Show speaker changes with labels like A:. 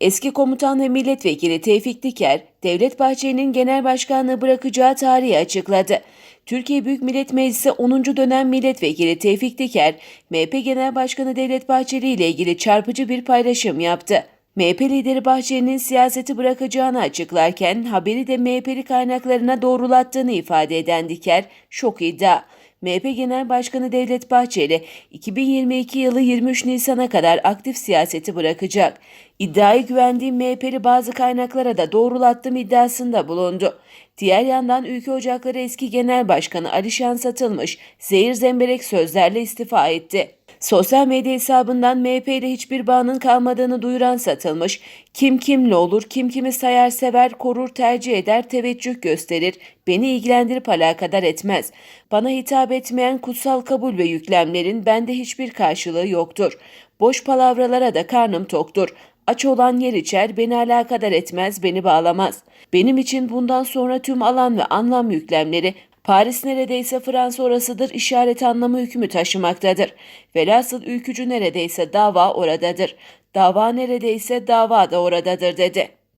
A: Eski komutan ve milletvekili Tevfik Diker, Devlet Bahçeli'nin genel başkanlığı bırakacağı tarihi açıkladı. Türkiye Büyük Millet Meclisi 10. dönem milletvekili Tevfik Diker, MHP Genel Başkanı Devlet Bahçeli ile ilgili çarpıcı bir paylaşım yaptı. MHP lideri Bahçeli'nin siyaseti bırakacağını açıklarken haberi de MHP'li kaynaklarına doğrulattığını ifade eden Diker, şok iddia. MHP Genel Başkanı Devlet Bahçeli 2022 yılı 23 Nisan'a kadar aktif siyaseti bırakacak. İddiayı güvendiğim MHP'li bazı kaynaklara da doğrulattım iddiasında bulundu. Diğer yandan Ülke Ocakları eski Genel Başkanı Alişan Satılmış zehir zemberek sözlerle istifa etti. Sosyal medya hesabından MHP ile hiçbir bağının kalmadığını duyuran Satılmış, kim kimle olur, kim kimi sayar sever, korur, tercih eder, teveccüh gösterir, beni ilgilendirip alakadar etmez. Bana hitap etmeyen kutsal kabul ve yüklemlerin bende hiçbir karşılığı yoktur. Boş palavralara da karnım toktur. Aç olan yer içer, beni alakadar etmez, beni bağlamaz. Benim için bundan sonra tüm alan ve anlam yüklemleri Paris neredeyse Fransa orasıdır işaret anlamı hükmü taşımaktadır. Velhasıl ülkücü neredeyse dava oradadır. Dava neredeyse dava da oradadır dedi.